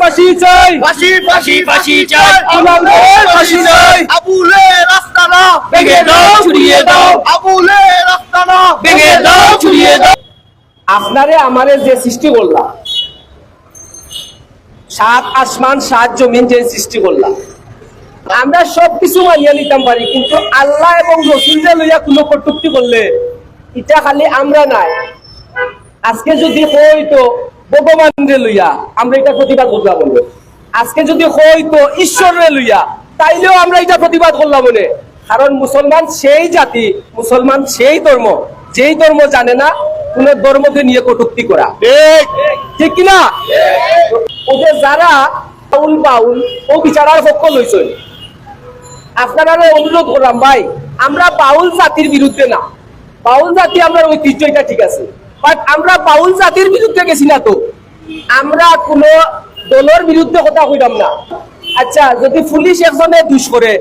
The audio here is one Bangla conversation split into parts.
ফাঁসি চাই। ফাঁসি ফাঁসি ফাঁসি চাই। ইমানের ফাঁসি চাই আবুলে রাস্তা না ভেঙে দাও ছুড়িয়ে দাও। আবুলে রাস্তা না ভেঙে দাও ছুড়িয়ে দাও। আপনারে আমারে যে সৃষ্টি করলাম সাত আসমান সাত জমিন যে সৃষ্টি করলাম আমরা সব কিছু মানিয়ে নিতাম পারি কিন্তু আল্লাহ এবং রসুলকে লইয়া কোনো কটুক্তি করলে এটা খালি আমরা নাই। আজকে যদি হইতো ভগবানরে লইয়া আমরা এটা প্রতিবাদ করলাম বলে। আজকে যদি হইতো ঈশ্বররে লইয়া তাইলেও আমরা এটা প্রতিবাদ করলাম বলে। কারণ মুসলমান সেই জাতি মুসলমান সেই ধর্ম। যেই ধর্ম জানে না কোন ধর্মকে নিয়ে কটুক্তি করা। ঠিক। ঠিক কিনা? ওদের যারা বাউল বাউল ও বিচারার পক্ষ লইছেন আপনারা অনুরোধ করলাম ভাই আমরা বাউল জাতির বিরুদ্ধে না। বাউল জাতি আমরা ঐতিহ্য এটা ঠিক আছে। বাট আমরা বাউল জাতির বিরুদ্ধে গেছি না তো। আমরা কোন দলের বিরুদ্ধে কথা কইলাম না। আচ্ছা যদি পুলিশ একজনে দুষ করে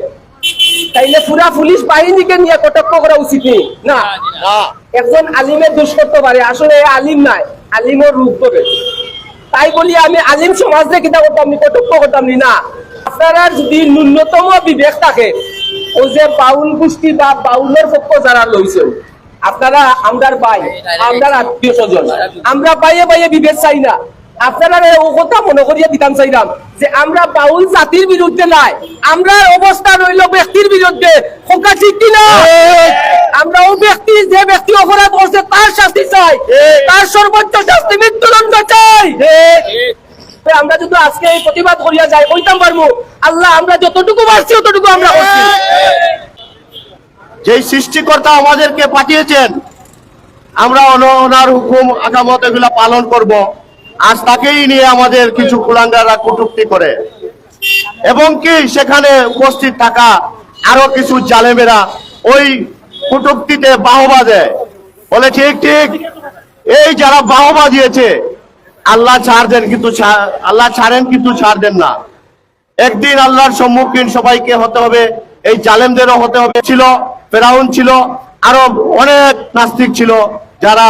তাইলে পুরা পুলিশ বাহিনীকে নিয়ে কটাক্ষ করা উচিত নেই না। একজন আলিমের দোষ করতে পারে। আসলে আলিম নাই আলিমের রূপ ধরে তাই বলি আমি আলিম সমাজে কিনা করতাম নি কটক্ষ করতাম নি? না। আপনারা যদি ন্যূনতম বিবেক থাকে ও যে বাউল গোষ্ঠী বা বাউলের পক্ষ যারা লইছেন আপনারা আমরার ভাই, আমরার আত্মীয় স্বজন। আমরা বাইয়ে বাইয়ে বিবেক চাই না। ও আমরা আমরা আমরা ব্যক্তি, যে ব্যক্তি অপরাধ করছে, তার শাস্তি চাই। তার সর্বোচ্চ আমরা যদি আজকে এই প্রতিবাদ করিয়া যাই, কইতাম পারব, আল্লাহ আমরা যতটুকু পারছি, ততটুকু আমরা করছি। যেই সৃষ্টিকর্তা আমাদেরকে পাঠিয়েছেন, আমরা ওনার হুকুম, আকামত এগুলা পালন করব। আজ তাকেই নিয়ে আমাদের কিছু কুলাঙ্গাররা কটুক্তি করে। এবং কি সেখানে উপস্থিত থাকা আরও কিছু জালেমেরা ওই কটুক্তিতে বাহবা দেয়। বলে, ঠিক ঠিক, এই যারা বাহবা দিয়েছে, আল্লাহ ছাড় দেন কিন্তু আল্লাহ ছাড়েন কিন্তু ছাড় দেন না। একদিন আল্লাহর সম্মুখীন সবাইকে হতে হবে এই জালেমদেরও হতে হবে। ছিল, ফেরাউন ছিল, আরও অনেক নাস্তিক ছিল যারা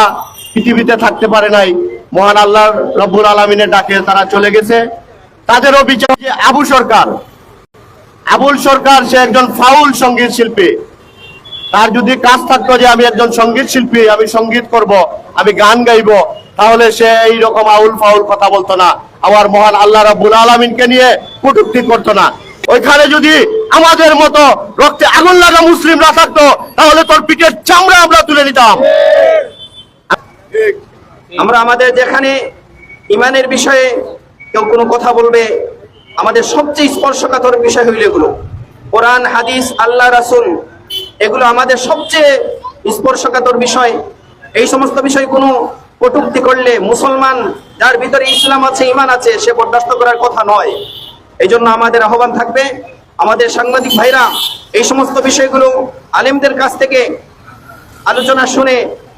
পৃথিবীতে থাকতে পারে নাই। মহান আল্লাহ রব্বুল আলমিনের ডাকে তারা চলে গেছে। তাদেরও বিচার যে আবু সরকার। আবুল সরকার সে একজন ফাউল সংগীত শিল্পী। তার যদি কাজ থাকতো যে আমি একজন সংগীত শিল্পী, আমি সংগীত করব, আমি গান গাইব, তাহলে সে এই রকম আউল ফাউল কথা বলতো না। আমার মহান আল্লাহ রাব্বুল আলমিনকে নিয়ে কটুক্তি করতো না। ওইখানে যদি আমাদের মতো রক্তে আগুন লাগা মুসলিমরা থাকতো, তাহলে তোর পিঠের চামড়া আমরা তুলে নিতাম। আমরা আমাদের যেখানে ইমানের বিষয়ে কেউ কোনো কথা বলবে, আমাদের সবচেয়ে স্পর্শকাতর বিষয় হইল এগুলো। কোরআন, হাদিস, আল্লাহ, রাসুল, এগুলো আমাদের সবচেয়ে স্পর্শকাতর বিষয়। এই সমস্ত বিষয় কোনো কটুক্তি করলে মুসলমান, যার ভিতরে ইসলাম আছে, ইমান আছে, সে বরদাস্ত করার কথা নয়। এই জন্য আমাদের আহ্বান থাকবে, আমাদের সাংবাদিক ভাইরা, এই সমস্ত বিষয়গুলো আলেমদের কাছ থেকে আলোচনা শুনে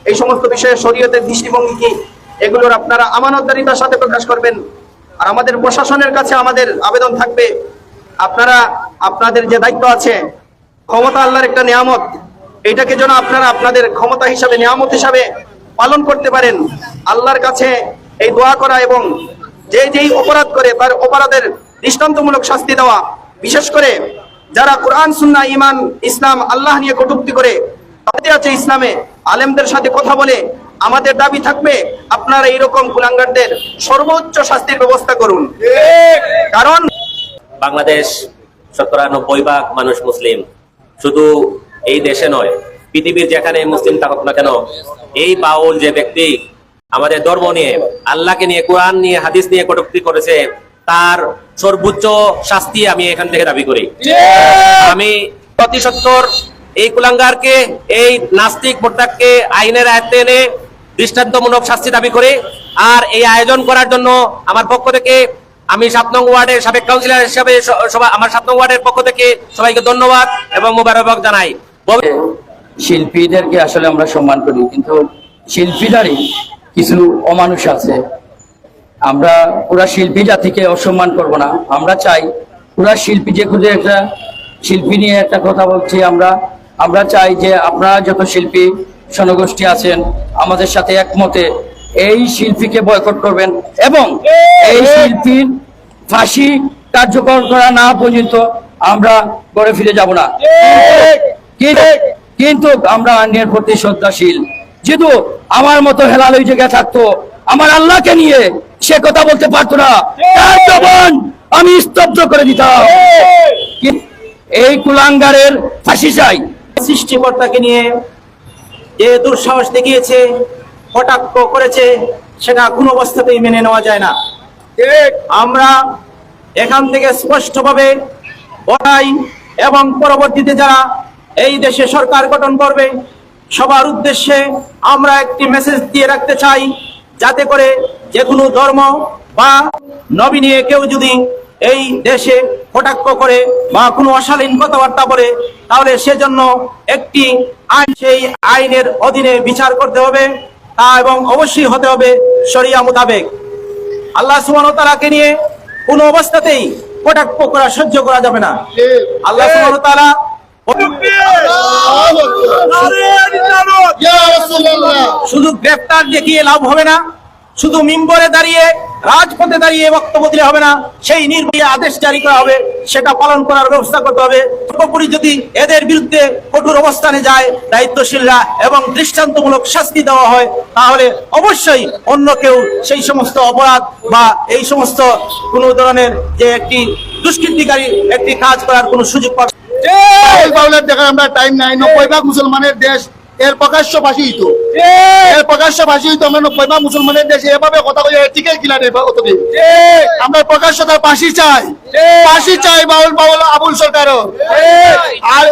এই সমস্ত বিষয়ে শরীয়তের দৃষ্টিভঙ্গি কি, এগুলোর আপনারা আমানতদারিতার সাথে প্রকাশ করবেন। আর আমাদের প্রশাসনের কাছে আমাদের আবেদন থাকবে, আপনারা, আপনাদের যে দায়িত্ব আছে, ক্ষমতা আল্লাহর একটা নিয়ামত, এটাকে যেন আপনারা আপনাদের ক্ষমতা হিসাবে, নিয়ামত হিসাবে পালন করতে পারেন। আল্লাহর কাছে এই দোয়া করা এবং যে যেই অপরাধ করে, তার অপরাধের দৃষ্টান্তমূলক শাস্তি দেওয়া। বিশেষ করে যারা কোরআন সুন্না ইমান ইসলাম আল্লাহ নিয়ে কটূক্তি করে তাদের আছে ইসলামে। আলেমদের সাথে কথা বলে আমাদের দাবি থাকবে আপনারা এইরকম কুলাঙ্গারদের সর্বোচ্চ শাস্তির ব্যবস্থা করুন। কারণ বাংলাদেশ শতকরা নব্বই ভাগ মানুষ মুসলিম। শুধু এই দেশে নয় পৃথিবীর যেখানে মুসলিম থাকুক না কেন এই বাউল যে ব্যক্তি আমাদের ধর্ম নিয়ে আল্লাহকে নিয়ে কোরআন নিয়ে হাদিস নিয়ে কটূক্তি করেছে তার সর্বোচ্চ শাস্তি আমি এখান থেকে দাবি করি। আমি প্রতি সত্তর এই কুলাঙ্গারকে এই নাস্তিক মোর্তাককে আইনের আয়ত্তে এনে দৃষ্টান্তমূলক শাস্তি দাবি করে। আর এই আয়োজন করার জন্য আমার পক্ষ থেকে আমি সাত নং ওয়ার্ডের সাবেক কাউন্সিলর হিসাবে আমার সাত নং ওয়ার্ডের পক্ষ থেকে সবাইকে ধন্যবাদ এবং মোবারকবাদ জানাই। শিল্পীদেরকে আসলে আমরা সম্মান করি কিন্তু শিল্পীরারই কিছু অমানুষ আছে। আমরা পুরা শিল্পী জাতিকে অসম্মান করব না। আমরা চাই পুরা শিল্পী যে খুঁজে একটা শিল্পী নিয়ে একটা কথা বলছি আমরা। আমরা চাই যে আপনারা যত শিল্পী জনগোষ্ঠী আছেন, আমাদের সাথে একমতে এই শিল্পীকে বয়কট করবেন এবং এই শিল্পীর ফাঁসি কার্যকর করা না পর্যন্ত আমরা ঘরে ফিরে যাব না। কিন্তু- আমরা অন্যের প্রতি শ্রদ্ধাশীল। যেহেতু আমার মতো হেলাল ওই জায়গায় থাকতো, আমার আল্লাহকে নিয়ে সে কথা বলতে পারতো না। তার জবান আমি স্তব্ধ করে দিতাম। এই কুলাঙ্গারের ফাঁসি চাই। সৃষ্টিকর্তাকে নিয়ে যে দুঃসাহস দেখিয়েছে কটাক্ষ করেছে সেটা কোনো অবস্থাতেই মেনে নেওয়া যায় না। আমরা এখান থেকে স্পষ্টভাবে বলাই এবং পরবর্তীতে যারা এই দেশে সরকার গঠন করবে সবার উদ্দেশ্যে আমরা একটি মেসেজ দিয়ে রাখতে চাই যাতে করে যে কোনো ধর্ম বা নবী নিয়ে কেউ যদি এই দেশে কটাক্ষ করে বা কোনো অশালীন কথাবার্তা বলে তাহলে সেজন্য একটি আইন সেই আইনের অধীনে বিচার করতে হবে তা এবং অবশ্যই হতে হবে শরিয়া মোতাবেক। আল্লাহ তাআলাকে নিয়ে কোনো অবস্থাতেই কটাক্ষ করা সহ্য করা যাবে না। আল্লাহ তাআলা শুধু গ্রেফতার দেখিয়ে লাভ হবে না। শুধু মিম্বরে দাঁড়িয়ে, রাজপথে দাঁড়িয়ে বক্তব্য দিলে হবে না। সেই নির্ভয় আদেশ জারি করা হবে, সেটা পালন করার ব্যবস্থা করতে হবে। সর্বোপরি যদি এদের বিরুদ্ধে কঠোর অবস্থানে যায়, দায়িত্বশীলরা এবং দৃষ্টান্তমূলক শাস্তি দেওয়া হয়, তাহলে অবশ্যই অন্য কেউ সেই সমস্ত অপরাধ বা এই সমস্ত কোনো ধরনের যে একটি দুষ্কৃতিকারী একটি কাজ করার কোনো সুযোগ পাবে। আমরা টাইম নাই। নব্বই ভাগ মুসলমানের দেশ এর প্রকাশ্য ফাঁসি হইতো এর প্রকাশ্য ফাঁসি হইতো আমরা নব্বই ভাগ মুসলমানের দেশে এভাবে কথা কই টিকে কিনা নেই অতদিন আমরা প্রকাশ্য তার ফাঁসি চাই। ফাঁসি চাই বাউল বাউল আবুল সরকারও। আর